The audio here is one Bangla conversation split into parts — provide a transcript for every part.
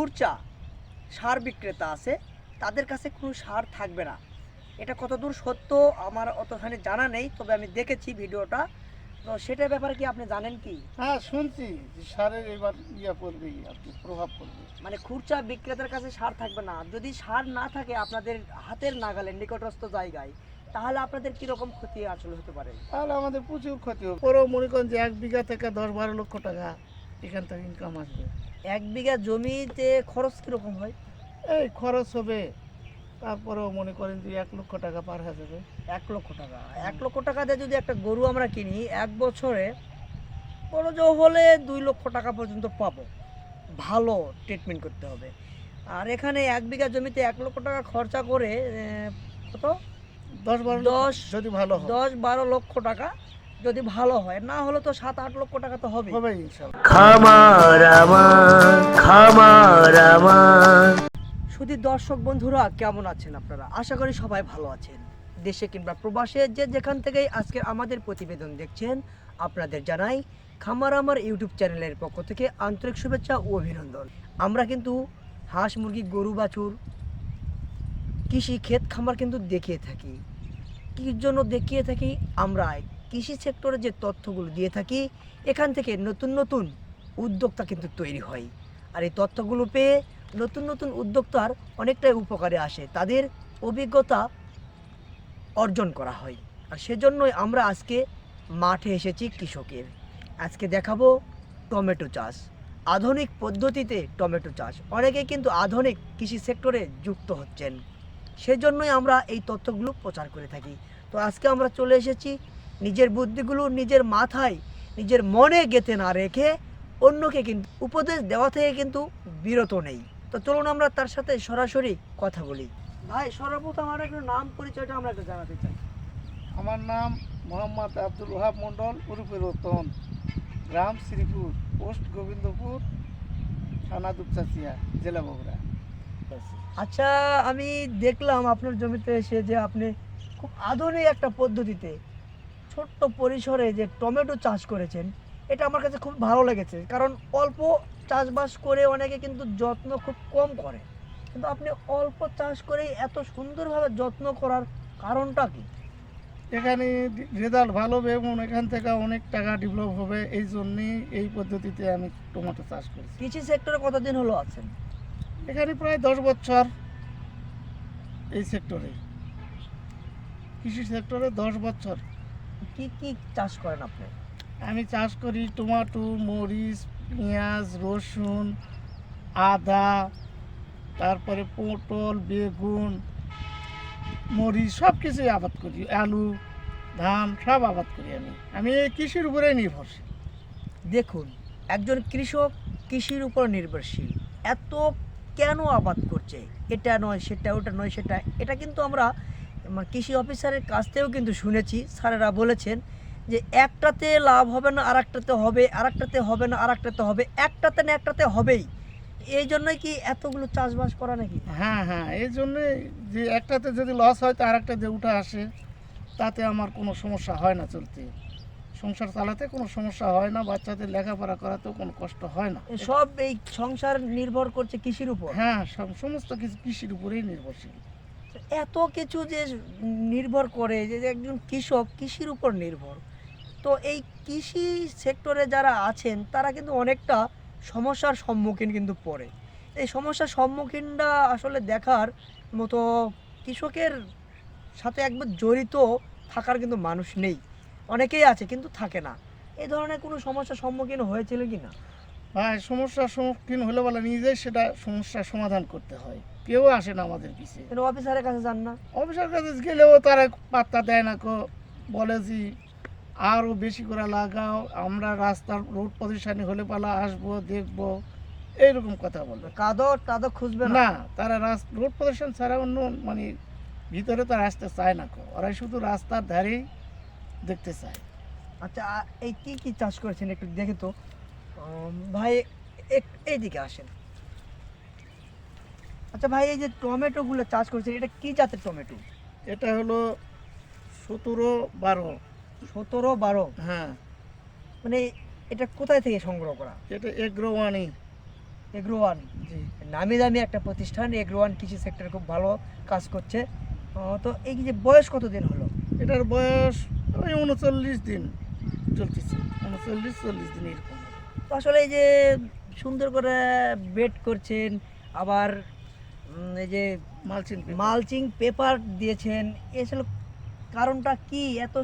খুরচা সার বিক্রেতা আছে তাদের কাছে কোনো সার থাকবে না। এটা কতদূর সত্য আমার অতখানি জানা নেই তবে আমি দেখেছি ভিডিওটা। তো সেটার ব্যাপারে কি আপনি জানেন কি? হ্যাঁ শুনছি সারের এবার ইয়া করবে আর কি প্রভাব পড়বে। মানে খুরচা বিক্রেতার কাছে সার থাকবে না। যদি সার না থাকে আপনাদের হাতের নাগালে নিকটস্থ জায়গায় তাহলে আপনাদের কীরকম ক্ষতি আসলে হতে পারে? তাহলে আমাদের প্রচুর ক্ষতি হবে। পরেও মনে করেন যে এক বিঘা থেকে দশ বারো লক্ষ টাকা এখান থেকে ইনকাম আসবে। এক বিঘা জমিতে খরচ কীরকম হয়? এই খরচ হবে তারপরেও মনে করেন যে এক লক্ষ টাকা পার হয়ে যাবে। এক লক্ষ টাকা। এক লক্ষ টাকা দিয়ে যদি একটা গরু আমরা কিনি এক বছরে বড় জো হলে দুই লক্ষ টাকা পর্যন্ত পাবো। ভালো ট্রিটমেন্ট করতে হবে। আর এখানে এক বিঘা জমিতে এক লক্ষ টাকা খরচা করে কত? দশ বারো দশ যদি ভালো হয়। দশ বারো লক্ষ টাকা যদি ভালো হয় না হলে তো সাত আট লক্ষ টাকা তো হবে হবে খামার আমার খামার আমার। শুধু দর্শক বন্ধুরা কেমন আছেন আপনারা? আশা করি সবাই ভালো আছেন। দেশে কিংবা প্রবাসে যে যেখান থেকেই আজকে আমাদের প্রতিবেদন দেখছেন আপনাদের জানাই খামার আমার ইউটিউব চ্যানেলের পক্ষ থেকে আন্তরিক শুভেচ্ছা ও অভিনন্দন। আমরা কিন্তু হাঁস মুরগি গরু বাছুর কৃষি ক্ষেত খামার কিন্তু দেখিয়ে থাকি। কির জন্য দেখিয়ে থাকি? আমরা কৃষি সেক্টরে যে তথ্যগুলো দিয়ে থাকি, এখান থেকে নতুন নতুন উদ্যোক্তা কিন্তু তৈরি হয়। আর এই তথ্যগুলো পেয়ে নতুন নতুন উদ্যোক্তার অনেকটাই উপকারে আসে। তাদের অভিজ্ঞতা অর্জন করা হয়। আর সেজন্যই আমরা আজকে মাঠে এসেছি কৃষকের। আজকে দেখাবো টমেটো চাষ। আধুনিক পদ্ধতিতে টমেটো চাষ। অনেকে কিন্তু আধুনিক কৃষি সেক্টরে যুক্ত হচ্ছেন। সেজন্যই আমরা এই তথ্যগুলো প্রচার করে থাকি। তো আজকে আমরা চলে এসেছি নিজের বুদ্ধিগুলো নিজের মাথায় নিজের মনে গেঁথে না রেখে অন্যকে কিন্তু উপদেশ দেওয়া থেকে কিন্তু বিরত নেই। তো চলুন আমরা তার সাথে সরাসরি কথা বলি। ভাই সর্বপ্রথম আমার একটু নাম পরিচয়টা আমরা একটু জানাতে চাই। আমার নাম মোহাম্মদ আব্দুল ওহাব মণ্ডল উরুপে রতন। গ্রাম শ্রীপুর পোস্ট গোবিন্দপুর থানা দুপচাচিয়া জেলা বগুড়া। আচ্ছা আমি দেখলাম আপনার জমিতে এসে যে আপনি খুব আধুনিক একটা পদ্ধতিতে ছোট্ট পরিসরে যে টমেটো চাষ করেছেন এটা আমার কাছে খুব ভালো লেগেছে। কারণ অল্প চাষবাস করে অনেকে কিন্তু যত্ন খুব কম করে। কিন্তু আপনি অল্প চাষ করে এত সুন্দরভাবে যত্ন করার কারণটা কি? এখানে রেজাল্ট ভালো হবে এবং এখান থেকে অনেক টাকা ডেভেলপ হবে এই জন্যেই এই পদ্ধতিতে আমি টমেটো চাষ করছি। কৃষি সেক্টরে কতদিন হলো আছেন? এখানে প্রায় দশ বছর এই সেক্টরে কৃষি সেক্টরে দশ বছর। কি কি চাষ করেন আপনি? আমি চাষ করি টমেটো মরিচ পেঁয়াজ রসুন আদা তারপরে পটল বেগুন মরিচ সব কিছুই আবাদ করি। আলু ধান সব আবাদ করি আমি। আমি কৃষির উপরে নির্ভরশীল। দেখুন একজন কৃষক কৃষির উপর নির্ভরশীল। এত কেন আবাদ করছে? এটা নয় সেটা ওটা নয় সেটা। এটা কিন্তু আমার কৃষি অফিসারের কাছ থেকেও কিন্তু শুনেছি স্যারেরা বলেছেন যে একটাতে লাভ হবে না আর একটাতে হবে আর একটাতে হবে না আর একটাতে হবে একটাতে না একটাতে হবেই। এই জন্যই কি এতগুলো চাষবাস করা নাকি? হ্যাঁ হ্যাঁ এই জন্যই যে একটাতে যদি লস হয় তো আরেকটা যে উঠে আসে তাতে আমার কোনো সমস্যা হয় না চলতে। সংসার চালাতে কোনো সমস্যা হয় না বাচ্চাদের লেখাপড়া করাতেও কোনো কষ্ট হয় না। সব এই সংসার নির্ভর করছে কৃষির উপর? হ্যাঁ সব সমস্ত কিছু কৃষির উপরেই নির্ভরশীল। এত কিছু যে নির্ভর করে যে একজন কৃষক কৃষির উপর নির্ভর। তো এই কৃষি সেক্টরে যারা আছেন, তারা কিন্তু অনেকটা সমস্যার সম্মুখীন কিন্তু পড়ে। এই সমস্যার সম্মুখীনটা আসলে দেখার মতো কৃষকের সাথে একবার জড়িত থাকার কিন্তু মানুষ নেই। অনেকেই আছে কিন্তু থাকে না। এই ধরনের কোনো সমস্যার সম্মুখীন হয়েছিল কি না? ভাই সমস্যার সম্মুখীন হলে বলে নিজেই সেটা সমস্যার সমাধান করতে হয়। কেউ আসে না আমাদের পিছিয়ে অফিসারের কাছে যান না? অফিসারের কাছে গেলেও তারা পাত্তা দেয় না কো বলে যে আরও বেশি করে লাগাও আমরা রাস্তার রোড প্রদূষণী হলে পালা আসব দেখব। এইরকম কথা বলবে কাদর টাদর খুঁজবে না? তারা রাস্তা রোড প্রদূষণ ছাড়া অন্য মানে ভিতরে তো আসতে চায় না কো। ওরা শুধু রাস্তার ধারেই দেখতে চায়। আচ্ছা এই কী কী চাষ করেছেন একটু দেখে তো। ভাই এক- এইদিকে আসেন। আচ্ছা ভাই এই যে টমেটো গুলো চাষ করেছেন এটা কি জাতের টমেটো? এটা হলো সতেরো বারো। সতেরো বারো? হ্যাঁ। মানে এটা কোথায় থেকে সংগ্রহ করা? এটা এগ্রোওয়ানি। এগ্রোয়ান জি। নামি দামি একটা প্রতিষ্ঠান এগ্রোয়ান কৃষি সেক্টরে খুব ভালো কাজ করছে। তো এই যে বয়স কতদিন হলো? এটার বয়স ওই উনচল্লিশ দিন চলতেছে। উনচল্লিশ চল্লিশ দিন এরকম। তো আসলে এই যে সুন্দর করে বেড করছেন আবার এই যে মালচিং মালচিং পেপার দিয়েছেন এসব কারণটা কি? এত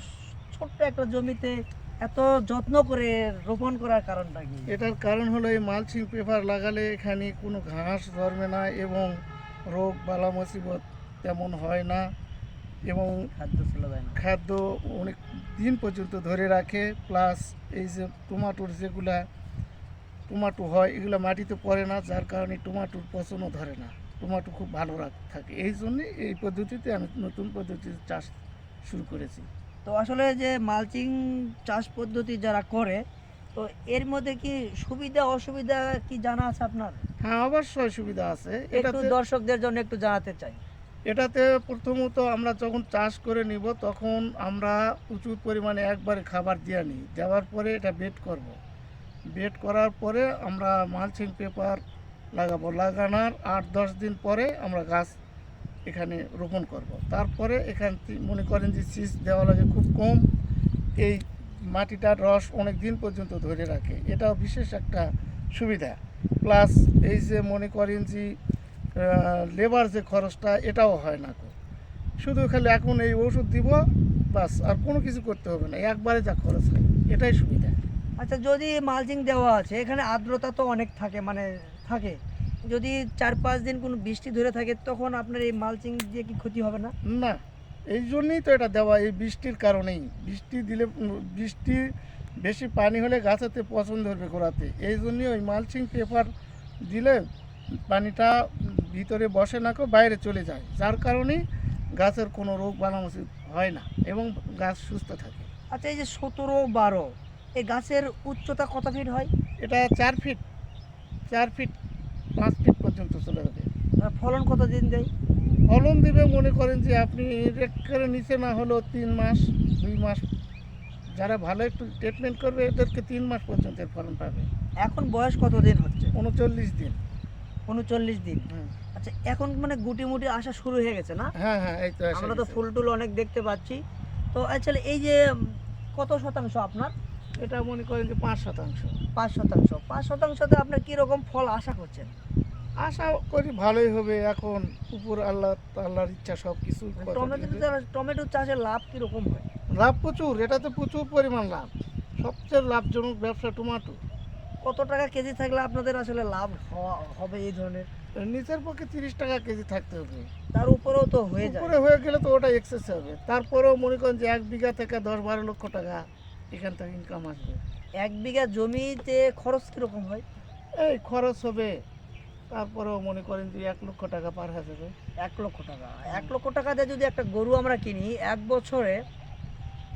ছোট্ট একটা জমিতে এত যত্ন করে রোপণ করার কারণটা কি? এটার কারণ হলো এই মালচিং পেপার লাগালে এখানে কোনো ঘাস ধরবে না এবং রোগ বালা মুসিবত তেমন হয় না এবং খাদ্য খাদ্য অনেক দিন পর্যন্ত ধরে রাখে প্লাস এই যে টমাটোর যেগুলা টমাটো হয় এগুলো মাটিতে পড়ে না যার কারণে টমাটোর পচনও ধরে না। টমাটো খুব ভালো রাখ থাকে। এই জন্যে এই পদ্ধতিতে আমি নতুন পদ্ধতিতে চাষ শুরু করেছি। তো আসলে যে মালচিং চাষ পদ্ধতি যারা করে তো এর মধ্যে কি সুবিধা অসুবিধা কি জানা আছে আপনার? হ্যাঁ অবশ্যই সুবিধা আছে। একটু দর্শকদের জন্য একটু জানাতে চাই। এটাতে প্রথমত আমরা যখন চাষ করে নিব তখন আমরা প্রচুর পরিমাণে একবারে খাবার দিয়ে নিই। দেওয়ার পরে এটা বেড করব। বেড করার পরে আমরা মালচিং পেপার লাগাবো। লাগানোর আট দশ দিন পরে আমরা গাছ এখানে রোপণ করব। তারপরে এখান মনে করেন যে সিজ দেওয়া লাগে খুব কম। এই মাটিটার রস অনেক দিন পর্যন্ত ধরে রাখে। এটাও বিশেষ একটা সুবিধা। প্লাস এই যে মনে করেন যে লেবার যে খরচটা এটাও হয় না। শুধু খালি এখন এই ওষুধ দিব, বাস, আর কোনো কিছু করতে হবে না। একবারে যা খরচ হয় এটাই সুবিধা। আচ্ছা যদি মালচিং দেওয়া আছে এখানে আর্দ্রতা তো অনেক থাকে মানে থাকে। যদি চার পাঁচ দিন কোনো বৃষ্টি ধরে থাকে তখন আপনার এই মালচিং দিয়ে কি ক্ষতি হবে না? না এই জন্যই তো এটা দেওয়া এই বৃষ্টির কারণেই। বৃষ্টি দিলে বৃষ্টি বেশি পানি হলে গাছেতে পছন্দ ধরবে গোড়াতে এই জন্যই ওই মালচিং পেপার দিলে পানিটা ভিতরে বসে না বাইরে চলে যায়। যার কারণেই গাছের কোনো রোগ বানামসি হয় না এবং গাছ সুস্থ থাকে। আচ্ছা এই যে সতেরো বারো এই গাছের উচ্চতা কত ফিট হয়? এটা চার ফিট চার ফিট পাঁচ ফিট পর্যন্ত চলে যাবে। ফলন কত দিন দেয়? ফলন দিবে মনে করেন যে আপনি একেবারে নিচে না হলেও তিন মাস দুই মাস যারা ভালো একটু ট্রিটমেন্ট করবে এদেরকে তিন মাস পর্যন্ত ফলন পাবে। এখন বয়স কত দিন হচ্ছে? উনচল্লিশ দিন। উনচল্লিশ দিন। হুম। আচ্ছা এখন মানে গুটি মুটি আসা শুরু হয়ে গেছে না? হ্যাঁ হ্যাঁ এই তো আমরা তো ফুল টুল অনেক দেখতে পাচ্ছি। তো আসলে এই যে কত শতাংশ আপনার? এটা মনে করেন যে পাঁচ শতাংশ। পাঁচ শতাংশ। পাঁচ শতাংশতে আপনার কীরকম ফল আশা করছেন? আশা করি ভালোই হবে। এখন উপর আল্লাহ আল্লাহর ইচ্ছা সব কিছু টমেটো টমেটো চাষের লাভ কীরকম হয়? লাভ প্রচুর। এটাতে প্রচুর পরিমাণ লাভ। সবচেয়ে লাভজনক ব্যবসা টমাটো। কত টাকা কেজি থাকলে আপনাদের আসলে লাভ হওয়া- হবে এই ধরনের? নিচের পক্ষে তিরিশ টাকা কেজি থাকতে হবে। তার উপরেও তো হয়ে যায়। উপরে হয়ে গেলে তো ওটা এক্সেস হবে। তারপরেও মনে করেন যে এক বিঘা থেকে দশ বারো লক্ষ টাকা এখান থেকে ইনকাম আসবে। এক বিঘা জমিতে খরচ কীরকম হয়? এই খরচ হবে তারপরেও মনে করেন যে এক লক্ষ টাকা পার হয়ে যাবে। এক লক্ষ টাকা। এক লক্ষ টাকা দিয়ে যদি একটা গরু আমরা কিনি এক বছরে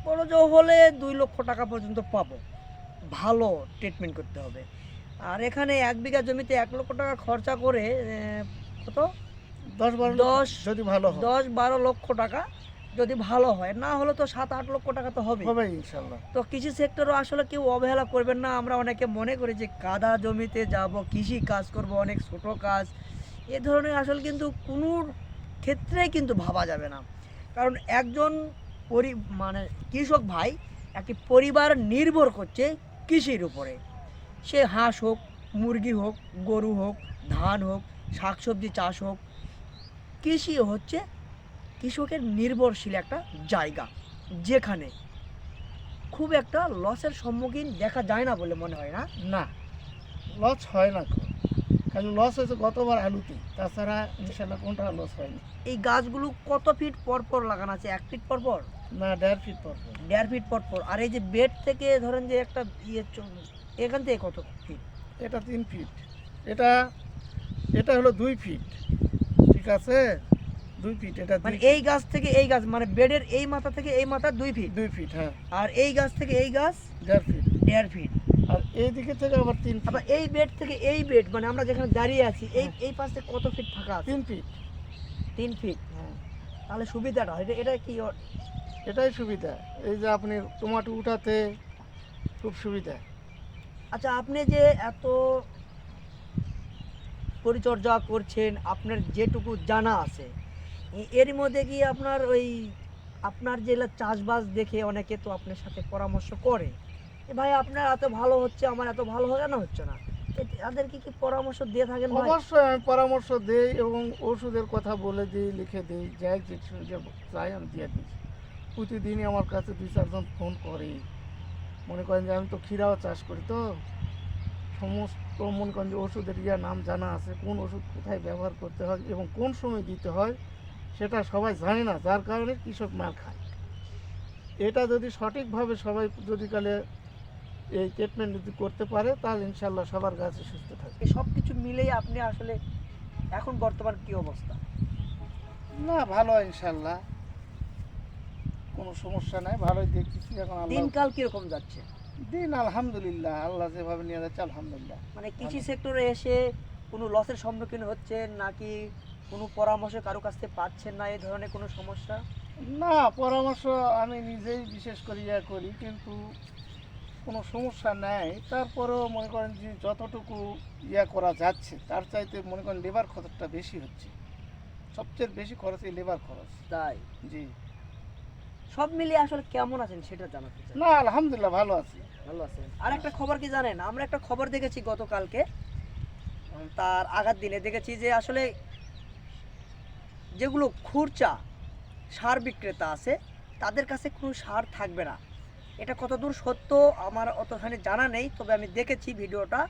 বড় জো হলে দুই লক্ষ টাকা পর্যন্ত পাবো। ভালো ট্রিটমেন্ট করতে হবে। আর এখানে এক বিঘা জমিতে এক লক্ষ টাকা খরচা করে কত? দশ বারো দশ যদি ভালো দশ বারো লক্ষ টাকা যদি ভালো হয় না হলে তো সাত আট লক্ষ টাকা তো হবে হবে ইনশাল্লাহ। তো কৃষি সেক্টরও আসলে কেউ অবহেলা করবেন না। আমরা অনেকে মনে করি যে কাদা জমিতে যাব কৃষি কাজ করব অনেক ছোট কাজ। এ ধরনের আসলে কিন্তু কোনো ক্ষেত্রেই কিন্তু ভাবা যাবে না। কারণ একজন পরি মানে কৃষক ভাই একটি পরিবার নির্ভর করছে কৃষির উপরে। সে হাঁস হোক মুরগি হোক গরু হোক ধান হোক শাকসবজি চাষ হোক কৃষি হচ্ছে কৃষকের নির্ভরশীল একটা জায়গা যেখানে খুব একটা লসের সম্মুখীন দেখা যায় না বলে মনে হয় না? না লস হয় না। খালি লস হয়েছে গতবার আলুতে তাছাড়া ইনশাল্লাহ কোনটা লস হয়নি এই গাছগুলো কত ফিট পর পর লাগানো আছে? এক ফিট পর পর না দেড় ফিট পর পর। দেড় ফিট পর পর আর এই যে বেড থেকে ধরেন যে একটা ইয়ে এখান থেকে কত ফিট এটা তিন ফিট এটা এটা হলো দুই ফিট ঠিক আছে? দুই ফিট এটা মানে এই গাছ থেকে এই গাছ মানে বেডের এই মাথা থেকে এই মাথা দুই ফিট দুই ফিট হ্যাঁ। আর এই গাছ থেকে এই গাছ দেড় ফিট দেড় ফিট আর এই দিকে থেকে আবার তিন আবার এই বেড থেকে এই বেড মানে আমরা যেখানে দাঁড়িয়ে আছি এই এই পাশে কত ফিট ফাঁকা আছে? তিন ফিট তিন ফিট হ্যাঁ। তাহলে সুবিধাটা এটা এটা কি এটাই সুবিধা। এই যে আপনি টমাটো উঠাতে খুব সুবিধা। আচ্ছা আপনি যে এত পরিচর্যা করছেন আপনার যেটুকু জানা আছে এর মধ্যে কি আপনার ওই আপনার জেলা চাষবাস দেখে অনেকে তো আপনার সাথে পরামর্শ করে। ভাই, আপনার এত ভালো হচ্ছে, আমার এত ভালো কেন হচ্ছে না? তাদেরকে কি পরামর্শ দিয়ে থাকেন অবশ্যই আমি পরামর্শ দেই এবং ওষুধের কথা বলে দিই, লিখে দিই, যাই যে চাই আমি দিয়ে দিই প্রতিদিনই আমার কাছে দুই, চারজন ফোন করে। মনে করেন যে আমি তো ক্ষীরাও চাষ করি তো। সমস্ত মনে করেন যে ওষুধের ইয়া নাম জানা আছে, কোন ওষুধ কোথায় ব্যবহার করতে হয় এবং কোন সময় দিতে হয়। সেটা সবাই জানে না যার কারণে কৃষক মার খায়। এটা যদি সঠিকভাবে সবাই যদি কালে এই ট্রিটমেন্ট যদি করতে পারে তাহলে ইনশাল্লাহ সবার গাছে সুস্থ থাকবে। সব কিছু মিলেই আপনি আসলে এখন বর্তমান কি অবস্থা? না ভালো ইনশাল্লাহ কোনো সমস্যা নাই ভালোই দেখতেছি এখন দিনকাল কীরকম যাচ্ছে? দিন আলহামদুলিল্লাহ আল্লাহ যেভাবে নিয়ে যাচ্ছে আলহামদুলিল্লাহ। মানে কৃষি সেক্টরে এসে কোনো লসের সম্মুখীন হচ্ছেন নাকি কোনো পরামর্শ কারও কাছ থেকে পাচ্ছেন না? এই ধরনের কোনো সমস্যা? না পরামর্শ আমি নিজেই বিশেষ করে ইয়া করি কিন্তু কোনো সমস্যা নেই। তারপরেও মনে করেন যে যতটুকু ইয়া করা যাচ্ছে তার চাইতে মনে করেন লেবার খরচটা বেশি হচ্ছে। সবচেয়ে বেশি খরচ এই লেবার খরচ। তাই? জি। সব মিলিয়ে আসলে কেমন আছেন সেটা জানাতে চাই। না আলহামদুলিল্লাহ ভালো আছি। ভালো আছেন। আর একটা খবর কি জানেন? আমরা একটা খবর দেখেছি গতকালকে তার আগার দিনে। দেখেছি যে আসলে যেগুলো খুরচা সার বিক্রেতা আছে তাদের কাছে কোনো সার থাকবে না। এটা কতদূর সত্য আমার অতখানি জানা নেই তবে আমি দেখেছি ভিডিওটা।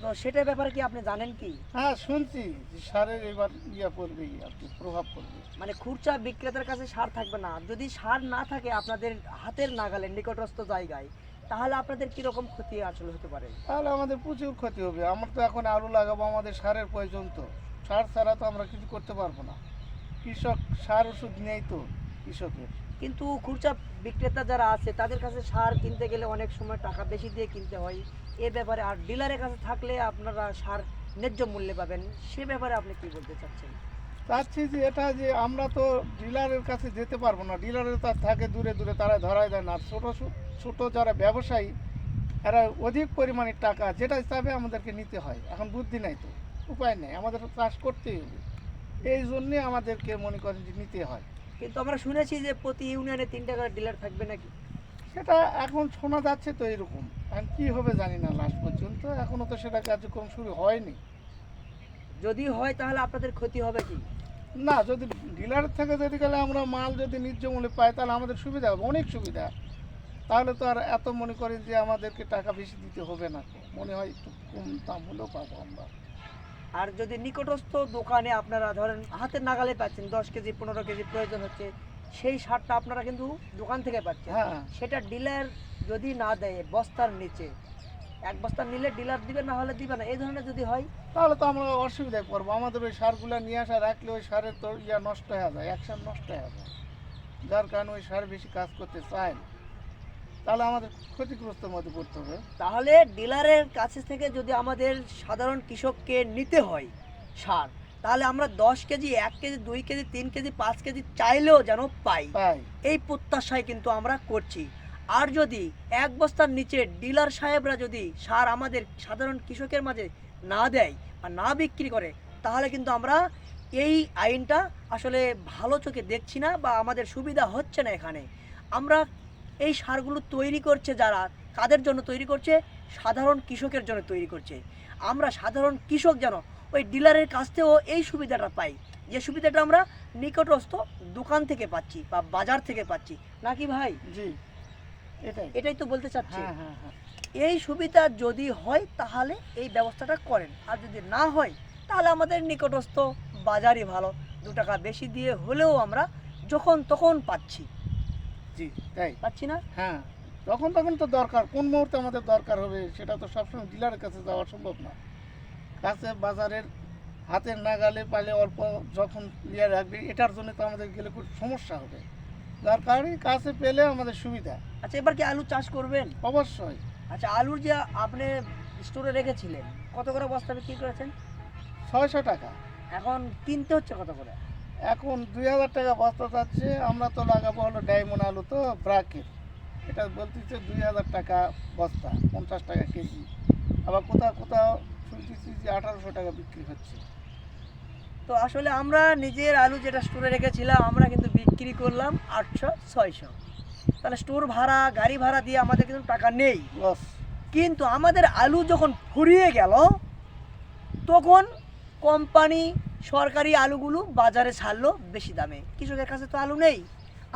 তো সেটার ব্যাপারে কি আপনি জানেন কি? হ্যাঁ শুনছি সারের এবার ইয়া পড়বে কি প্রভাব পড়বে। মানে খুরচা বিক্রেতার কাছে সার থাকবে না। যদি সার না থাকে আপনাদের হাতের নাগালে নিকটস্থ জায়গায় তাহলে আপনাদের কীরকম ক্ষতি আসলে হতে পারে? তাহলে আমাদের প্রচুর ক্ষতি হবে। আমরা তো এখন আলু লাগাবো আমাদের সারের প্রয়োজন তো। সার ছাড়া তো আমরা কিছু করতে পারব না। কৃষক সার ওষুধ নেই তো কৃষকের? কিন্তু খুরচা বিক্রেতা যারা আছে তাদের কাছে সার কিনতে গেলে অনেক সময় টাকা বেশি দিয়ে কিনতে হয়। এ ব্যাপারে আর ডিলারের কাছে থাকলে আপনারা সার ন্যায্য মূল্যে পাবেন। সে ব্যাপারে আপনি কি বলতে চাচ্ছেন? চাচ্ছি যে এটা যে আমরা তো ডিলারের কাছে যেতে পারব না। ডিলারের তার থাকে দূরে দূরে তারা ধরায় দেয় না। ছোটো ছোটো যারা ব্যবসায়ী এরা অধিক পরিমাণে টাকা যেটা চাবে আমাদেরকে নিতে হয়। এখন বুদ্ধি নাই তো উপায় নেই। আমাদের তো চাষ করতেই হবে। এই জন্যে আমাদেরকে মনে করেন যে নিতে হয়। কিন্তু আমরা শুনেছি যে প্রতি ইউনিয়নে তিন টাকার ডিলার থাকবে নাকি? সেটা এখন শোনা যাচ্ছে তো এরকম। এখন কী হবে জানি না লাস্ট পর্যন্ত। এখনও তো সেটা কার্যক্রম শুরু হয়নি। যদি হয় তাহলে আপনাদের ক্ষতি হবে কি? না যদি ডিলার থেকে যদি গেলে আমরা মাল যদি ন্যায্য মূল্যে পাই তাহলে আমাদের সুবিধা হবে অনেক সুবিধা। তাহলে তো আর এত মনে করেন যে আমাদেরকে টাকা বেশি দিতে হবে না। মনে হয় একটু কম দাম হলেও পাবো আমরা। আর যদি নিকটস্থ দোকানে আপনারা ধরেন হাতের নাগালে পাচ্ছেন দশ কেজি পনেরো কেজি প্রয়োজন হচ্ছে সেই সারটা আপনারা কিন্তু দোকান থেকে পাচ্ছেন। হ্যাঁ। সেটা ডিলার যদি না দেয় বস্তার নিচে এক বস্তা নিলে ডিলার দিবে না হলে দিবে না এই ধরনের যদি হয়? তাহলে তো আমরা অসুবিধায় পড়ব। আমাদের ওই সারগুলো নিয়ে আসা রাখলে ওই সারের তো ইয়া নষ্ট হয়ে যায় এক সার নষ্ট হয়ে যায়। যার কারণে ওই সার বেশি কাজ করতে চায় না। তাহলে আমাদের ক্ষতিগ্রস্তের মধ্যে পড়তে হবে। তাহলে ডিলারের কাছে থেকে যদি আমাদের সাধারণ কৃষককে নিতে হয় সার তাহলে আমরা দশ কেজি এক কেজি দুই কেজি তিন কেজি পাঁচ কেজি চাইলেও যেন পাই। এই প্রত্যাশায় কিন্তু আমরা করছি। আর যদি এক বস্তার নিচে ডিলার সাহেবরা যদি সার আমাদের সাধারণ কৃষকের মাঝে না দেয় বা না বিক্রি করে তাহলে কিন্তু আমরা এই আইনটা আসলে ভালো চোখে দেখছি না বা আমাদের সুবিধা হচ্ছে না এখানে। আমরা এই সারগুলো তৈরি করছে যারা কাদের জন্য তৈরি করছে? সাধারণ কৃষকের জন্য তৈরি করছে। আমরা সাধারণ কৃষক যেন ওই ডিলারের কাছ থেকেও এই সুবিধাটা পাই। যে সুবিধাটা আমরা নিকটস্থ দোকান থেকে পাচ্ছি বা বাজার থেকে পাচ্ছি। নাকি ভাই? জি। এটাই। এটাই তো বলতে চাচ্ছি। হ্যাঁ হ্যাঁ হ্যাঁ। এই সুবিধা যদি হয় তাহলে এই ব্যবস্থাটা করেন। আর যদি না হয় তাহলে আমাদের নিকটস্থ বাজারই ভালো। দু টাকা বেশি দিয়ে হলেও আমরা যখন তখন পাচ্ছি। জি তাই? পাচ্ছি না? হ্যাঁ তখন তখন তো দরকার কোন মুহূর্তে আমাদের দরকার হবে সেটা তো সবসময় ডিলারের কাছে যাওয়া সম্ভব না। কাছে বাজারের হাতের নাগালে পালে অল্প যখন ইয়ে রাখবে এটার জন্য তো আমাদের গেলে খুব সমস্যা হবে। যার কারণে কাছে পেলে আমাদের সুবিধা। আচ্ছা এবার কি আলু চাষ করবেন? অবশ্যই। আচ্ছা আলুর যে আপনি স্টোরে রেখেছিলেন কত করে বস্তা বিক্রি করেছেন? ছয়শো টাকা। এখন কিনতে হচ্ছে কত করে? এখন দুই হাজার টাকা বস্তা যাচ্ছে আমরা তো লাগাবো হলো ডায়মন্ড আলু তো ব্রাকের এটা বলতেছে দুই হাজার টাকা বস্তা পঞ্চাশ টাকা কেজি। আবার কোথাও কোথাও শুনতেছি যে আঠারোশো টাকা বিক্রি হচ্ছে। তো আসলে আমরা নিজের আলু যেটা স্টোরে রেখেছিলাম আমরা কিন্তু বিক্রি করলাম আটশো ছয়শো। তাহলে স্টোর ভাড়া গাড়ি ভাড়া দিয়ে আমাদের কিন্তু টাকা নেই। লস কিন্তু আমাদের আলু যখন ফুরিয়ে গেল তখন কোম্পানি সরকারি আলুগুলো বাজারে ছাড়লো বেশি দামে। কৃষকের কাছে তো আলু নেই।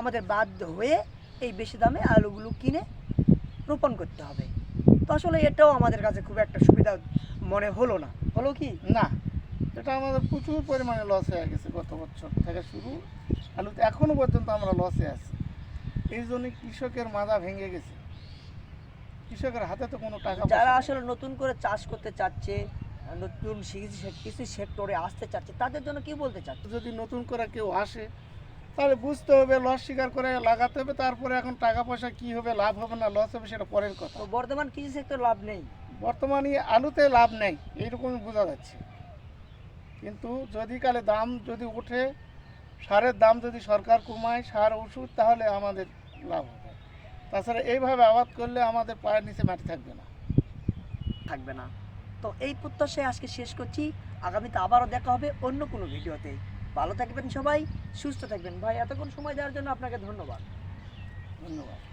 আমাদের বাধ্য হয়ে এই বেশি দামে আলুগুলো কিনে রোপণ করতে হবে। তো আসলে এটাও আমাদের কাছে খুব একটা সুবিধা মনে হলো না। হলো কি? না এটা আমাদের প্রচুর পরিমাণে লস হয়ে গেছে গত বছর থেকে শুরু। আলুতে এখনও পর্যন্ত আমরা লসে আছি। এই জন্য কৃষকের মাথা ভেঙে গেছে। কৃষকের হাতে তো কোনো টাকা যারা আসলে নতুন করে চাষ করতে চাচ্ছে নতুন কিছু সেক্টরে আসতে চাচ্ছে। তাদের জন্য কি বলতে চাচ্ছে? যদি নতুন করে কেউ আসে তাহলে বুঝতে হবে লস স্বীকার করে লাগাতে হবে তারপরে এখন টাকা পয়সা কি হবে লাভ হবে না লস হবে সেটা পরের কথা। বর্তমান কৃষি সেক্টর লাভ নেই? বর্তমানে আলুতে লাভ নেই এইরকমই বোঝা যাচ্ছে। কিন্তু যদি কালে দাম যদি ওঠে সারের দাম যদি সরকার কমায় সার ওষুধ তাহলে আমাদের লাভ হবে। তাছাড়া এইভাবে আবাদ করলে আমাদের পায়ের নিচে মাটি থাকবে না। থাকবে না। তো এই প্রত্যাশায় আজকে শেষ করছি। আগামীতে আবারও দেখা হবে অন্য কোনো ভিডিওতে। ভালো থাকবেন সবাই, সুস্থ থাকবেন। ভাই, এতক্ষণ সময় দেওয়ার জন্য আপনাকে ধন্যবাদ। ধন্যবাদ।